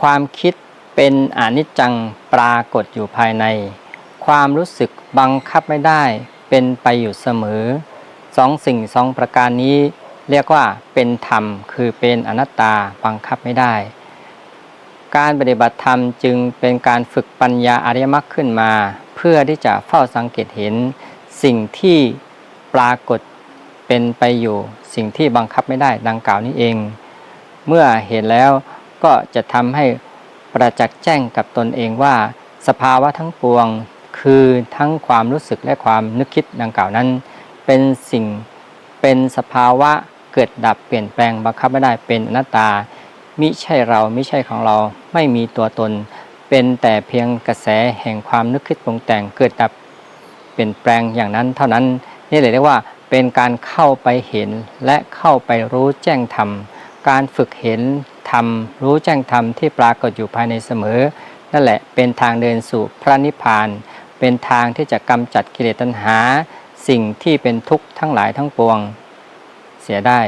ความคิดเป็นอนิจจังปรากฏอยู่ภายใน ความรู้สึกบังคับไม่ได้ เป็นไปอยู่เสมอสองสิ่งสองประการนี้ เรียกว่าเป็นธรรม คือเป็นอนัตตาบังคับไม่ได้ การปฏิบัติธรรมจึงเป็นการฝึกปัญญาอริยมรรคขึ้นมา เพื่อที่จะเฝ้าสังเกตเห็น สิ่งที่ปรากฏเป็นไปอยู่ สิ่งที่บังคับไม่ได้ดังกล่าวนี้เอง เมื่อเห็นแล้ว ก็จะทำให้ประจักษ์แจ้งกับตนเองว่า สภาวะทั้งปวง คือทั้งความรู้สึกและความนึกคิดดังกล่าวนั้น เป็นสิ่งเป็นสภาวะเกิดดับเปลี่ยนแปลงบังคับไม่ได้เป็นอนัตตามิใช่เราไมิใช่ของเราไม่มีตัวตน เป็นแต่เพียงกระแสแห่งความนึกคิดปรุงแต่งเกิดดับเปลี่ยนแปลงอย่างนั้นเท่านั้นนี่เลยเรียกว่าเป็นการเข้าไปเห็นและเข้าไปรู้แจ้งธรรม การฝึกเห็น ธรรม รู้แจ้งธรรมที่ปรากฏอยู่ภายในเสมอ นั่นแหละเป็นทางเดินสู่พระนิพพาน เป็นทางที่จะกำจัดกิเลสตัณหา สิ่งที่เป็นทุกข์ทั้งหลายทั้งปวง เสียได้